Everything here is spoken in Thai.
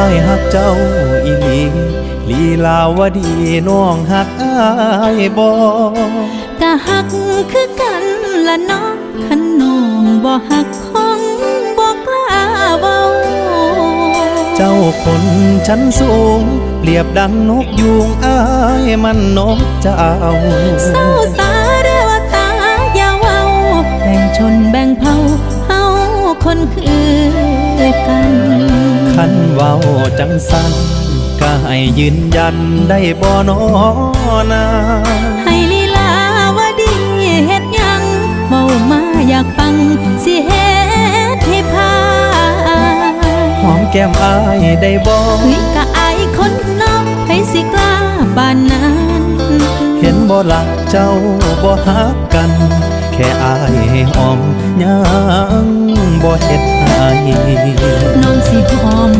อ้ายหักเจ้าอีหลีลีลาวดีน้องหักอ้ายบ่กะหักคือกันละเนาะขันน้องบ่หักคงบ่กล้าเว้าเจ้าคนชั้นสูง เปรียบดังนกยูงอ้ายมันนกเจ้าเศร้า คันเว้าจังสันก็ให้ยืนยันได้บ่นอนาให้ลีลาวดีเฮ็ดหยังเว้ามาอยากฟังสิเฮ็ดให้พาหอมแก้มอ้ายได้บ่เฮ้ยกะอายคนนอกให้สิกล้าบานนั้นเห็นบ่ลักเจ้าบ่ฮักกัน แค่อายให้หอมยังบ่เฮ็ดให้ น้องสิหอม